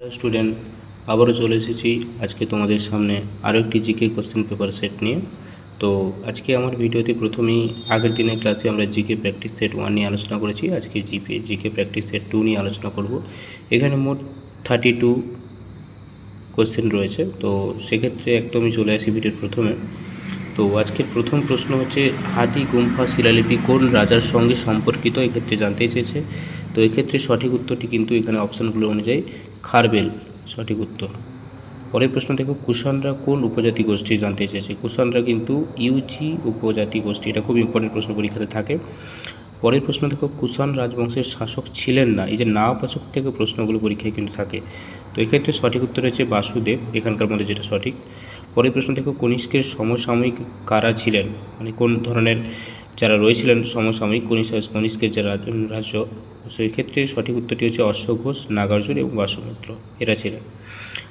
Student আবারও চলে এসেছি। আজকে তোমাদের সামনে আরও একটি জিকে কোশ্চেন পেপার সেট নিয়ে। তো আজকে আমার ভিডিওতে প্রথমেই আগের দিনের ক্লাসে আমরা জিকে প্র্যাকটিস সেট ওয়ান নিয়ে আলোচনা করেছি। আজকে GP, GK practice set two নিয়ে আলোচনা করব। এখানে মোট থার্টি টু কোশ্চেন রয়েছে। তো সেক্ষেত্রে একদমই চলে আসি ভিডিওর প্রথমে। তো আজকের প্রথম প্রশ্ন হচ্ছে, হাতি, গুম্ফা, শিলালিপি কোন রাজার সঙ্গে সম্পর্কিত? এক্ষেত্রে জানতে চেয়েছে এক্ষেত্রে সঠিক উত্তরটি কিন্তু এখানে অপশানগুলো অনুযায়ী খারবেল, সঠিক উত্তর। পরের প্রশ্ন দেখো, কুষাণরা কোন উপজাতি গোষ্ঠী জানতে চেয়েছে? কুষাণরা কিন্তু ইউজি উপজাতি গোষ্ঠী, এটা খুব ইম্পর্টেন্ট প্রশ্ন পরীক্ষাতে থাকে। পরের প্রশ্ন দেখো, কুষাণ রাজবংশের শাসক ছিলেন না, এই যে না বাচক থেকে প্রশ্নগুলো পরীক্ষায় কিন্তু থাকে। তো এক্ষেত্রে সঠিক উত্তর হচ্ছে বাসুদেব, এখানকার মধ্যে যেটা সঠিক। পরের প্রশ্ন দেখো, কনিষ্কের সমসাময়িক কারা ছিলেন? মানে কোন ধরনের রয়েছিলেন সমসাময়িক কনিষ্ক কনিষ্কের যারা রাজ্য, সেই ক্ষেত্রে সঠিক উত্তরটি হচ্ছে অশ্বঘোষ নাগার্জুন এবং বাসুমিত্র এরা ছিলেন।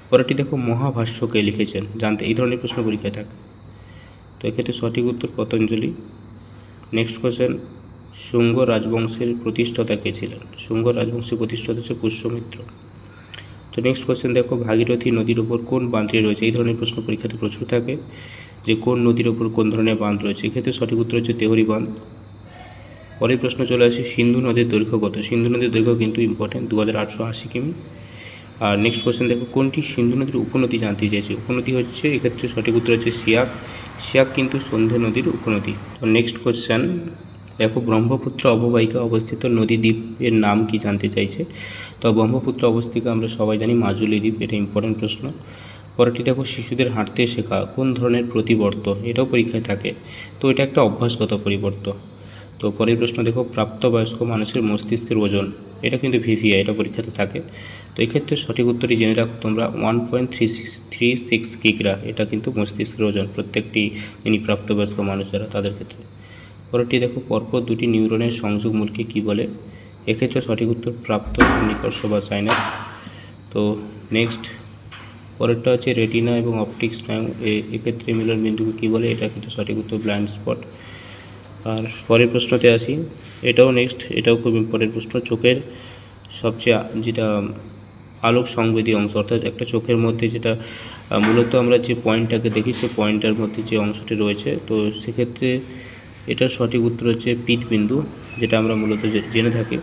পরেরটি দেখো মহাভাষ্যকে লিখেছেন। জানতে এই ধরনের প্রশ্ন পরীক্ষায় থাকে। তো এক্ষেত্রে সঠিক উত্তর পতঞ্জলি। নেক্সট কোশ্চেন শুঙ্গ রাজবংশের প্রতিষ্ঠাতা কে ছিলেন? শুঙ্গ রাজবংশের প্রতিষ্ঠাতা হচ্ছে পুষ্যমিত্র। তো নেক্সট কোশ্চেন দেখো, ভাগীরথী নদীর উপর কোন বাঁধটি রয়েছে? এই ধরনের প্রশ্ন পরীক্ষাতে প্রচুর থাকে। যে কোন নদীর উপর কোন ধরনের বাঁধ রয়েছে। এক্ষেত্রে সঠিক উত্তর হচ্ছে তেহরি বাঁধ। পরের প্রশ্ন চলে আসে, সিন্ধু নদীর দৈর্ঘ্য কত? সিন্ধু নদীর দৈর্ঘ্য কিন্তু ইম্পর্টেন্ট দু হাজার আটশো আশি কিমি। আর নেক্সট কোয়েশ্চেন দেখো কোনটি সিন্ধু নদীর উপনদী জানতে চাইছে উপনদী হচ্ছে, এক্ষেত্রে সঠিক উত্তর হচ্ছে সিয়াক। সিয়াক কিন্তু সন্ধে নদীর উপনদী। তো নেক্সট কোয়েশ্চেন দেখো ব্রহ্মপুত্র অববাহিকা অবস্থিত নদী দ্বীপের নাম কি জানতে চাইছে? তো ব্রহ্মপুত্র অবস্থিকা আমরা সবাই জানি, মাজুলি দ্বীপ, এটা ইম্পর্টেন্ট প্রশ্ন। পরেরটি দেখো শিশুদের হাঁটতে শেখা, কোন ধরনের প্রতিবর্ত এটাও পরীক্ষায় থাকে। তো এটা একটা অভ্যাসগত পরিবর্ত তো পরের প্রশ্ন দেখো, প্রাপ্তবয়স্ক মানুষের মস্তিষ্কের ওজন, এটা কিন্তু ভিভিআই এটা পরীক্ষাতে থাকে। তো এক্ষেত্রে সঠিক উত্তরটি জেনে রাখো তোমরা, one point three six three six কিগ্রা এটা কিন্তু মস্তিষ্কের ওজন, প্রত্যেকটি যিনি প্রাপ্তবয়স্ক মানুষেরা তাদের ক্ষেত্রে। পরেরটি দেখো, পরপর দুটি নিউরনের সংযোগ মূলকে কী বলে? এক্ষেত্রে সঠিক উত্তর, প্রাপ্ত নিকর্ষ বা সাইনাস। তো নেক্সট পরেরটা হচ্ছে রেটিনা এবং অপটিক স্নায়ু এক্ষেত্রে মিলন বিন্দুকে কী বলে? এটা কিন্তু সঠিক উত্তর ব্লাইন্ড স্পট আর পরের প্রশ্নতে আসি। এটাও নেক্সট এটাও খুব ইম্পর্টেন্ট প্রশ্ন। চোখের সবচেয়ে যেটা আলোক সংবেদী অংশ, অর্থাৎ একটা চোখের মধ্যে যেটা মূলত আমরা যে পয়েন্টটাকে দেখি, সেই পয়েন্টটার মধ্যে যে অংশটি রয়েছে। তো সেক্ষেত্রে এটার সঠিক উত্তর হচ্ছে পিঠ বিন্দু, যেটা আমরা মূলত জেনে থাকি।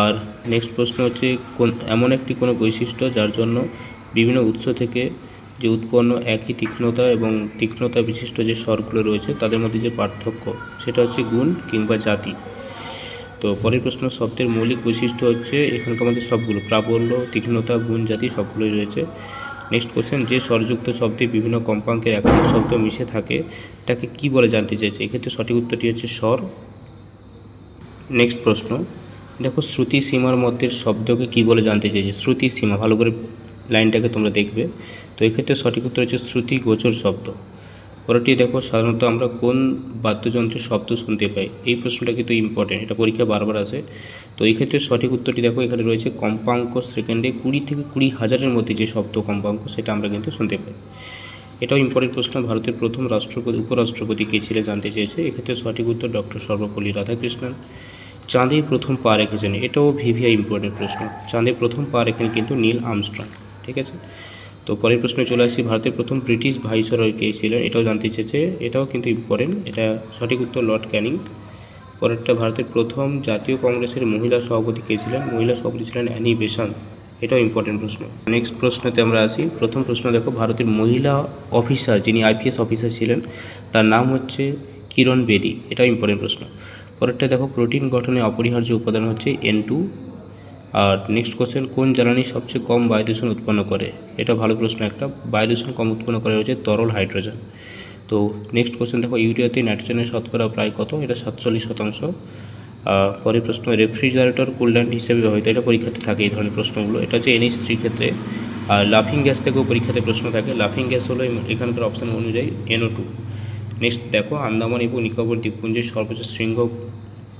আর নেক্সট প্রশ্ন হচ্ছে, কোন, এমন একটি কোনো বৈশিষ্ট্য যার জন্য বিভিন্ন উৎস থেকে যে উৎপন্ন একই তীক্ষ্ণতা এবং তীক্ষ্ণতা বিশিষ্ট যে স্বরগুলো রয়েছে, তাদের মধ্যে যে পার্থক্য, সেটা হচ্ছে গুণ কিংবা জাতি। তো পরের প্রশ্ন, শব্দের মৌলিক বৈশিষ্ট্য হচ্ছে এখানকার মধ্যে সবগুলো, প্রাবল্য, তীক্ষ্ণতা, গুণ, জাতি সবগুলোই রয়েছে। নেক্সট কোশ্চেন যে স্বরযুক্ত শব্দে বিভিন্ন কম্পাঙ্কের একাধিক শব্দ মিশে থাকে, তাকে কি বলে জানতে চাইছে? এক্ষেত্রে সঠিক উত্তরটি হচ্ছে স্বর। নেক্সট প্রশ্ন, দেখো শ্রুতি সীমার মধ্যে শব্দকে কি বলে জানতে চাইছে? শ্রুতি সীমা ভালো করে লাইনটাকে তোমরা দেখবে। তো এক্ষেত্রে সঠিক উত্তর হচ্ছে শ্রুতি গোচর শব্দ। পরেরটি দেখো, সাধারণত আমরা কোন বাদ্যযন্ত্রের শব্দ শুনতে পাই? এই প্রশ্নটা কিন্তু ইম্পর্টেন্ট এটা পরীক্ষা বারবার আসে। তো এই ক্ষেত্রে সঠিক উত্তরটি দেখো, এখানে রয়েছে কম্পাঙ্ক সেকেন্ডে কুড়ি থেকে কুড়ি হাজারের মধ্যে যে শব্দ কম্পাঙ্ক, সেটা আমরা কিন্তু শুনতে পাই। এটাও ইম্পর্টেন্ট প্রশ্ন, ভারতের প্রথম রাষ্ট্রপতি, উপরাষ্ট্রপতি কে ছিলেন জানতে চেয়েছে? এক্ষেত্রে সঠিক উত্তর ডক্টর সর্বপল্লী রাধাকৃষ্ণন। চাঁদে প্রথম পা রেখেছেন, এটাও ভিভিআই ইম্পর্টেন্ট প্রশ্ন। চাঁদে প্রথম পা রেখেন কিন্তু নীল আমস্ট্রং। ঠিক আছে? তো পরের প্রশ্নে চলে আসি। ভারতের প্রথম ব্রিটিশ ভাইসরয় কে ছিলেন? এটাও জানতে চেয়েছে। এটাও কিন্তু ইম্পর্টেন্ট এটা সঠিক উত্তর লর্ড ক্যানিং। পরেরটা, ভারতের প্রথম জাতীয় কংগ্রেসের মহিলা সভাপতি কে ছিলেন? মহিলা সভাপতি ছিলেন অ্যানি বেসান্ত। এটাও ইম্পর্টেন্ট প্রশ্ন। নেক্সট প্রশ্নতে আমরা আসি। প্রথম প্রশ্ন দেখো, ভারতের মহিলা অফিসার যিনি আইপিএস অফিসার ছিলেন, তার নাম হচ্ছে কিরণ বেদি। এটাও ইম্পর্টেন্ট প্রশ্ন। পরেরটা দেখো, প্রোটিন গঠনে অপরিহার্য উপাদান হচ্ছে এন টু আর নেক্সট কোশ্চেন কোন জ্বালানি সবচেয়ে কম বায়ুদূষণ উৎপন্ন করে? এটা ভালো প্রশ্ন একটা। বায়ুদূষণ কম উৎপন্ন করে হচ্ছে তরল হাইড্রোজেন। তো নেক্সট কোশ্চেন দেখো, ইউরিয়াতে নাইট্রোজেনের শতকরা প্রায় কত? এটা সাতচল্লিশ শতাংশ। পরের প্রশ্ন, রেফ্রিজারেটর কুলড্যান্ট হিসেবে ব্যবহৃত, এটা পরীক্ষাতে থাকে এই ধরনের প্রশ্নগুলো। এটা হচ্ছে এনএইচ থ্রির ক্ষেত্রে। আর লাফিং গ্যাস থেকেও পরীক্ষাতে প্রশ্ন থাকে। লাফিং গ্যাস হলো এখানকার অপশান অনুযায়ী এনও টু নেক্সট দেখো, আন্দামান এবং নিকোবর দ্বীপপুঞ্জের সর্বোচ্চ শৃঙ্গ,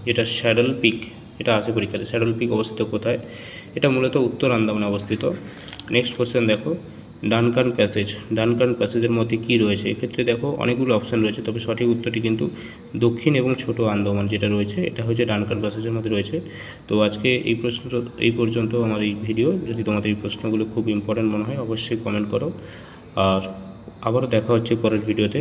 যেটা স্যাডল পিক। এটা আছে পরীক্ষাতে স্যাডল পিক অবস্থিত কোথায়? এটা মূলত উত্তর আন্দামানে অবস্থিত। নেক্সট কোশ্চেন দেখো। ডানকান প্যাসেজ ডানকান প্যাসেজের মধ্যে কী রয়েছে? এক্ষেত্রে দেখো অনেকগুলো অপশান রয়েছে, তবে সঠিক উত্তরটি কিন্তু দক্ষিণ এবং ছোট আন্দামান যেটা রয়েছে, এটা হচ্ছে ডানকান প্যাসেজের মধ্যে রয়েছে। তো আজকে এই প্রশ্ন, এই পর্যন্ত আমার এই ভিডিও যদি তোমাদের এই প্রশ্নগুলো খুব ইম্পর্ট্যান্ট মনে হয়, অবশ্যই কমেন্ট করো। আর আবারও দেখা হচ্ছে পরের ভিডিওতে